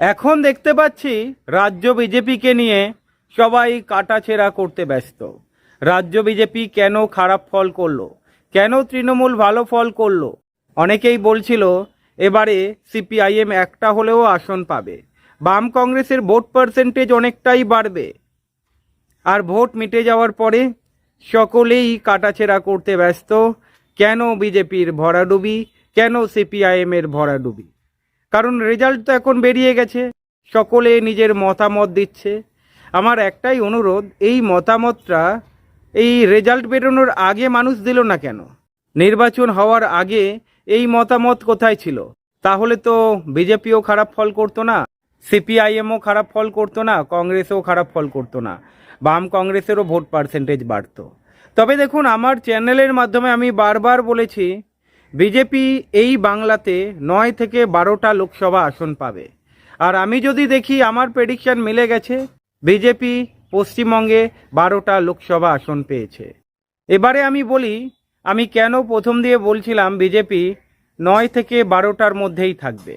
এখন দেখতে পাচ্ছি রাজ্য বিজেপিকে নিয়ে সবাই কাটাছেড়া করতে ব্যস্ত। রাজ্য বিজেপি কেন খারাপ ফল করল? কেন তৃণমূল ভালো ফল করল? অনেকেই বলছিল, এবারে সিপিআইএম একটা হলেও আসন পাবে। বাম কংগ্রেসের ভোট পার্সেন্টেজ অনেকটাই বাড়বে। আর ভোট মিটে যাওয়ার পরে সকলেই কাটাছেড়া করতে ব্যস্ত। কেন বিজেপির ভরাডুবি? কেন সিপিআইএমের ভরাডুবি? কারণ রেজাল্ট তো এখন বেরিয়ে গেছে। সকলে নিজের মতামত দিচ্ছে। আমার একটাই অনুরোধ, এই মতামতটা, এই রেজাল্ট বেরোনোর আগে মানুষ দিল না কেন? নির্বাচন হওয়ার আগে এই মতামত কোথায় ছিল? তাহলে তো বিজেপিও খারাপ ফল করতো না, সিপিআইএমও খারাপ ফল করতো না, কংগ্রেসও খারাপ ফল করতো না, বাম কংগ্রেসেরও ভোট পার্সেন্টেজ বাড়তো। তবে দেখুন, আমার চ্যানেলের মাধ্যমে আমি বারবার বলেছি বিজেপি এই বাংলাতে নয় থেকে বারোটা লোকসভা আসন পাবে। আর আমি যদি দেখি আমার প্রেডিকশন মিলে গেছে, বিজেপি পশ্চিমবঙ্গে বারোটা লোকসভা আসন পেয়েছে। এবারে আমি বলি, আমি কেন প্রথম দিয়ে বলছিলাম বিজেপি নয় থেকে বারোটার মধ্যেই থাকবে।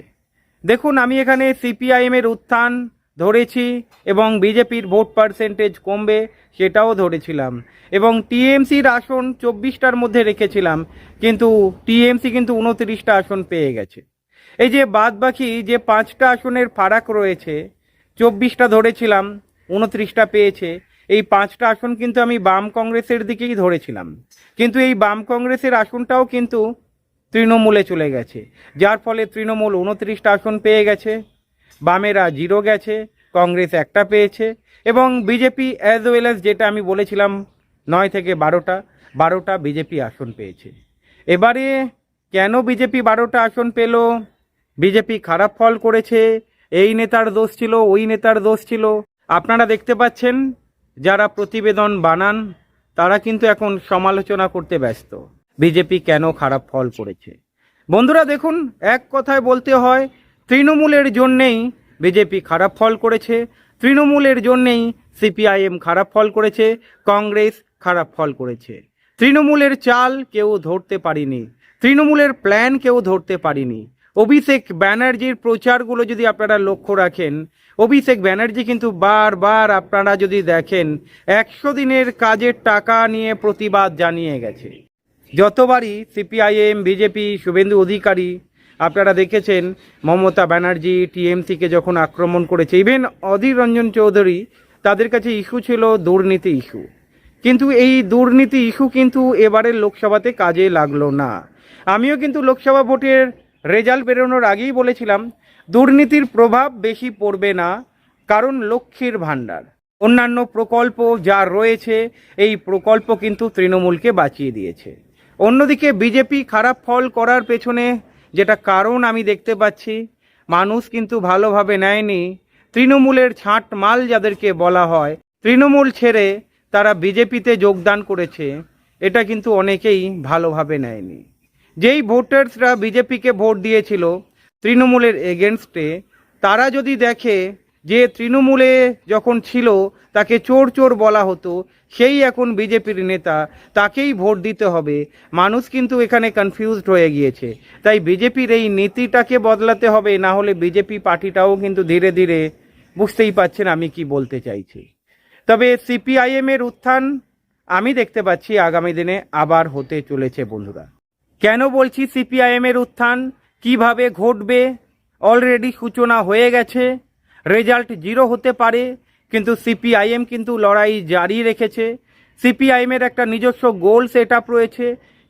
দেখুন, আমি এখানে সিপিআইএমের উত্থান ধরেছি এবং বিজেপির ভোট পার্সেন্টেজ কমবে সেটাও ধরেছিলাম। এবং টিএমসির আসন চব্বিশটার মধ্যে রেখেছিলাম, কিন্তু টিএমসি কিন্তু উনত্রিশটা আসন পেয়ে গেছে। এই যে বাদ বাকি যে পাঁচটা আসনের ফারাক রয়েছে, চব্বিশটা ধরেছিলাম, উনত্রিশটা পেয়েছে। এই পাঁচটা আসন কিন্তু আমি বাম কংগ্রেসের দিকেই ধরেছিলাম। কিন্তু এই বাম কংগ্রেসের আসনটাও কিন্তু তৃণমূলে চলে গেছে। যার ফলে তৃণমূল উনত্রিশটা আসন পেয়ে গেছে। বামেরা জিরো গেছে, কংগ্রেস একটা পেয়েছে এবং বিজেপি অ্যাজ ওয়েল অ্যাজ যেটা আমি বলেছিলাম নয় থেকে বারোটা বারোটা বিজেপি আসন পেয়েছে। এবারে কেন বিজেপি বারোটা আসন পেল? বিজেপি খারাপ ফল করেছে, এই নেতার দোষ ছিল, ওই নেতার দোষ ছিল। আপনারা দেখতে পাচ্ছেন, যারা প্রতিবেদন বানান, তারা কিন্তু এখন সমালোচনা করতে ব্যস্ত। বিজেপি কেন খারাপ ফল করেছে? বন্ধুরা দেখুন, এক কথায় বলতে হয় তৃণমূলের জন্যেই বিজেপি খারাপ ফল করেছে, তৃণমূলের জন্যেই সিপিআইএম খারাপ ফল করেছে, কংগ্রেস খারাপ ফল করেছে। তৃণমূলের চাল কেউ ধরতে পারিনি, তৃণমূলের প্ল্যান কেউ ধরতে পারিনি। অভিষেক ব্যানার্জির প্রচারগুলো যদি আপনারা লক্ষ্য রাখেন, অভিষেক ব্যানার্জি কিন্তু বারবার আপনারা যদি দেখেন, একশো দিনের কাজের টাকা নিয়ে প্রতিবাদ জানিয়ে গেছে। যতবারই সিপিআইএম, বিজেপি, শুভেন্দু অধিকারী আপনারা দেখেছেন মমতা ব্যানার্জি, টিএমসিকে যখন আক্রমণ করেছে, ইভেন অধীর রঞ্জন চৌধুরী, তাদের কাছে ইস্যু ছিল দুর্নীতি ইস্যু। কিন্তু এই দুর্নীতি ইস্যু কিন্তু এবারের লোকসভাতে কাজে লাগল না। আমিও কিন্তু লোকসভা ভোটের রেজাল্ট বেরোনোর আগেই বলেছিলাম, দুর্নীতির প্রভাব বেশি পড়বে না, কারণ লক্ষ্মীর ভাণ্ডার। অন্যান্য প্রকল্প যা রয়েছে, এই প্রকল্প কিন্তু তৃণমূলকে বাঁচিয়ে দিয়েছে। অন্যদিকে বিজেপি খারাপ ফল করার পেছনে যেটা কারণ আমি দেখতে পাচ্ছি, মানুষ কিন্তু ভালোভাবে নেয়নি। তৃণমূলের ছাঁট মাল যাদেরকে বলা হয়, তৃণমূল ছেড়ে তারা বিজেপিতে যোগদান করেছে, এটা কিন্তু অনেকেই ভালোভাবে নেয়নি। যেই ভোটার্সরা বিজেপিকে ভোট দিয়েছিল, তৃণমূলের এগেনস্টে, তারা যদি দেখে যে তৃণমূলে যখন ছিল, তাকে চোর চোর বলা হতো, সেই এখন বিজেপির নেতা, তাকেই ভোট দিতে হবে। মানুষ কিন্তু এখানে কনফিউজড হয়ে গিয়েছে। তাই বিজেপির এই নীতিটাকে বদলাতে হবে, না হলে বিজেপি পার্টিটাও কিন্তু ধীরে ধীরে বুঝতেই পাচ্ছেন আমি কি বলতে চাইছি। তবে সিপিআইএম এর উত্থান আমি দেখতে পাচ্ছি আগামী দিনে আবার হতে চলেছে বন্ধুরা। কেন বলছি সিপিআইএম এর উত্থান? কীভাবে ঘটবে? অলরেডি সূচনা হয়ে গেছে। রেজাল্ট জিরো হতে পারে, কিন্তু সিপিআইএম কিন্তু লড়াই জারি রেখেছে। সিপিআইএম এর একটা নিজস্ব গোল সেট আপ রয়েছে,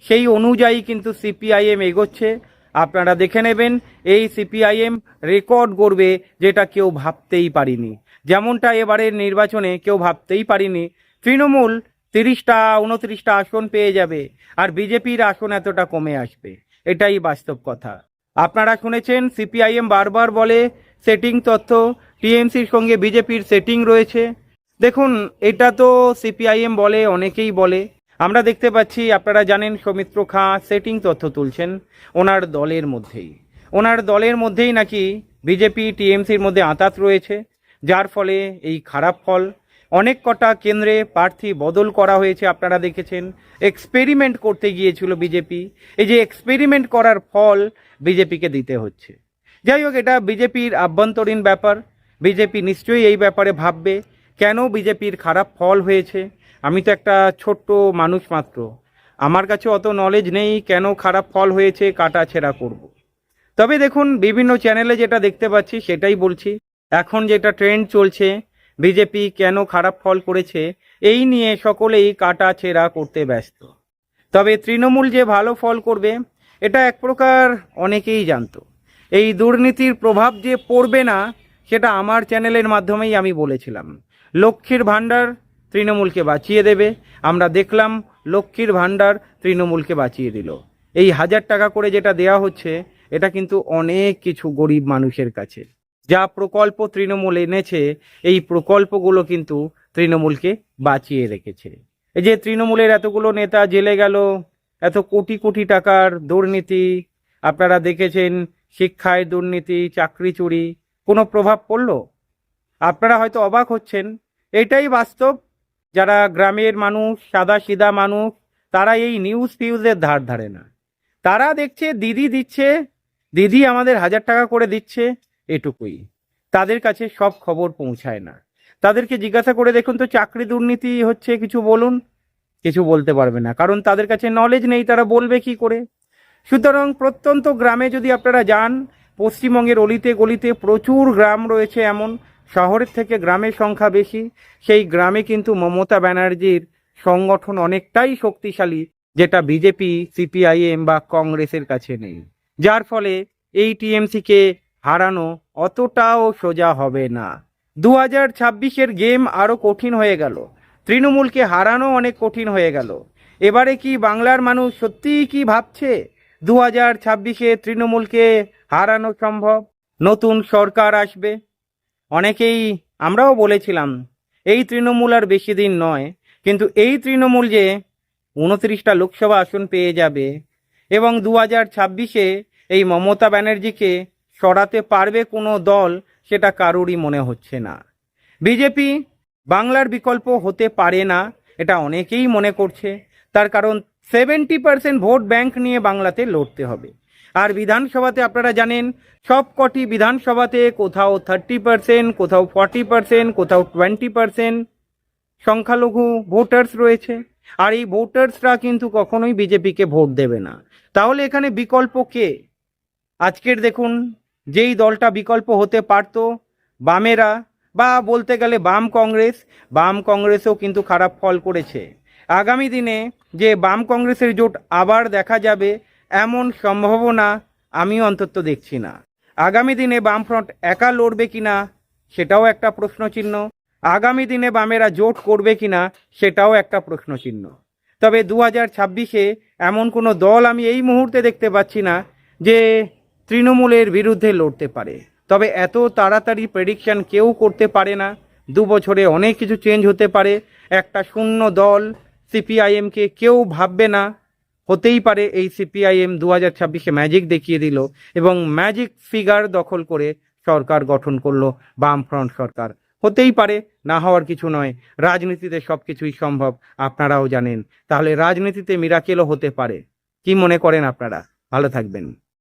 সেই অনুযায়ী কিন্তু সিপিআইএম এগোচ্ছে। আপনারা দেখে নেবেন, এই সিপিআইএম রেকর্ড করবে যেটা কেউ ভাবতেই পারিনি। যেমনটা এবারের নির্বাচনে কেউ ভাবতেই পারিনি। তৃণমূল তিরিশটা উনত্রিশটা আসন পেয়ে যাবে, আর বিজেপির আসন এতটা কমে আসবে। এটাই বাস্তব কথা। আপনারা শুনেছেন, সিপিআইএম বারবার বলে সেটিং তথ্য টিএমসির সঙ্গে বিজেপির সেটিং রয়েছে। দেখুন, এটা তো সিপিআইএম বলে, অনেকেই বলে। আমরা দেখতে পাচ্ছি, আপনারা জানেন, সৌমিত্র খাঁ সেটিং তথ্য তুলছেন ওনার দলের মধ্যেই। ওনার দলের মধ্যেই নাকি বিজেপি টিএমসির মধ্যে আঁতাত রয়েছে, যার ফলে এই খারাপ ফল। অনেক কটা কেন্দ্রে প্রার্থী বদল করা হয়েছে, আপনারা দেখেছেন। এক্সপেরিমেন্ট করতে গিয়েছিল বিজেপি এই যে এক্সপেরিমেন্ট করার ফল বিজেপিকে দিতে হচ্ছে। যাই হোক এটা বিজেপির আভ্যন্তরীণ ব্যাপার। বিজেপি নিশ্চয়ই এই ব্যাপারে ভাববে, কেন বিজেপির খারাপ ফল হয়েছে? আমি তো একটা ছোট্ট মানুষ মাত্র। আমার কাছে অত নলেজ নেই কেন খারাপ ফল হয়েছে, কাটা ছেঁড়া করব। তবে দেখুন, বিভিন্ন চ্যানেলে যেটা দেখতে পাচ্ছি, সেটাই বলছি। এখন যেটা ট্রেন্ড চলছে, বিজেপি কেন খারাপ ফল করেছে, এই নিয়ে সকলেই কাটা ছেঁড়া করতে ব্যস্ত। তবে তৃণমূল যে ভালো ফল করবে, এটা এক প্রকার অনেকেই জানতো। এই দুর্নীতির প্রভাব যে পড়বে না, সেটা আমার চ্যানেলের মাধ্যমেই আমি বলেছিলাম। লক্ষ্মীর ভাণ্ডার তৃণমূলকে বাঁচিয়ে দেবে। আমরা দেখলাম লক্ষ্মীর ভাণ্ডার তৃণমূলকে বাঁচিয়ে দিল। এই হাজার টাকা করে যেটা দেয়া হচ্ছে, এটা কিন্তু অনেক কিছু গরিব মানুষের কাছে। যা প্রকল্প তৃণমূল এনেছে, এই প্রকল্পগুলো কিন্তু তৃণমূলকে বাঁচিয়ে রেখেছে। এই যে তৃণমূলের এতগুলো নেতা জেলে গেল, এত কোটি কোটি টাকার দুর্নীতি, আপনারা দেখেছেন শিক্ষায় দুর্নীতি, চাকরি চুরি, কোনো প্রভাব পড়ল? আপনারা হয়তো অবাক হচ্ছেন, এটাই বাস্তব। যারা গ্রামের মানুষ সাদা সিধা মানুষ, তারা এই নিউজ ফিউজের ধার ধারে না। তারা দেখছে, দিদি দিচ্ছে, দিদি আমাদের হাজার টাকা করে দিচ্ছে, এটুকুই। তাদের কাছে সব খবর পৌঁছায় না। তাদেরকে জিজ্ঞাসা করে দেখুন তো, চাকরি দুর্নীতি হচ্ছে, কিছু বলুন? কিছু বলতে পারবে না। কারণ তাদের কাছে নলেজ নেই, তারা বলবে কি করে? সুতরাং প্রত্যন্ত গ্রামে যদি আপনারা যান, পশ্চিমবঙ্গের অলিতে গলিতে প্রচুর গ্রাম রয়েছে এমন। শহরের থেকে গ্রামের সংখ্যা বেশি। সেই গ্রামে কিন্তু মমতা ব্যানার্জির সংগঠন অনেকটাই শক্তিশালী, যেটা বিজেপি, সিপিআইএম বা কংগ্রেসের কাছে নেই। যার ফলে এই টিএমসিকে হারানো অতটাও সোজা হবে না। দু হাজার ছাব্বিশের গেম আরও কঠিন হয়ে গেল। তৃণমূলকে হারানো অনেক কঠিন হয়ে গেল। এবারে কি বাংলার মানুষ সত্যিই কি ভাবছে? দু হাজার ছাব্বিশে তৃণমূলকে হারানো সম্ভব। নতুন সরকার আসবে। অনেকেই আমরাও বলেছিলাম, এই তৃণমূল আর বেশি দিন নয়, কিন্তু এই তৃণমূল যে উনত্রিশটা লোকসভা আসন পেয়ে যাবে এবং দু হাজার ছাব্বিশে এই মমতা ব্যানার্জিকে সরাতে পারবে কোনো দল, সেটা কারোরই মনে হচ্ছে না। বিজেপি বাংলার বিকল্প হতে পারে না, এটা অনেকেই মনে করছে। তার কারণ সেভেন্টি পার্সেন্ট ভোট ব্যাংক নিয়ে বাংলাতে লড়তে হবে। আর বিধানসভাতে আপনারা জানেন সব কটি বিধানসভাতে কোথাও থার্টি পার্সেন্ট কোথাও ফর্টি পার্সেন্ট কোথাও টোয়েন্টি পার্সেন্ট সংখ্যালঘু ভোটার্স রয়েছে। আর এই ভোটার্সরা কিন্তু কখনোই বিজেপিকে ভোট দেবে না। তাহলে এখানে বিকল্প কে? আজকের দেখুন, যেই দলটা বিকল্প হতে পারত, বামেরা, বা বলতে গেলে বাম কংগ্রেস, বাম কংগ্রেসও কিন্তু খারাপ ফল করেছে। আগামী দিনে যে বাম কংগ্রেসের জোট আবার দেখা যাবে, এমন সম্ভাবনা আমি অন্তত দেখছি না। আগামী দিনে বামফ্রন্ট একা লড়বে কিনা সেটাও একটা প্রশ্নচিহ্ন। আগামী দিনে বামেরা জোট করবে কিনা সেটাও একটা প্রশ্নচিহ্ন। তবে দু হাজার ছাব্বিশে এমন কোনো দল আমি এই মুহূর্তে দেখতে পাচ্ছি না, যে তৃণমূলের বিরুদ্ধে লড়তে পারে। তবে এত তাড়াতাড়ি প্রেডিকশন কেউ করতে পারে না। দু বছরে অনেক কিছু চেঞ্জ হতে পারে। একটা শূন্য দল সিপিআইএমকে কেউ ভাববে না। হতেই পারে এই সিপিআইএম দু হাজার ছাব্বিশে ম্যাজিক দেখিয়ে দিল এবং ম্যাজিক ফিগার দখল করে সরকার গঠন করল, বামফ্রন্ট সরকার। হতেই পারে, না হওয়ার কিছু নয়। রাজনীতিতে সব কিছুই সম্ভব, আপনারাও জানেন। তাহলে রাজনীতিতে মিরাকেলও হতে পারে। কি মনে করেন আপনারা? ভালো থাকবেন।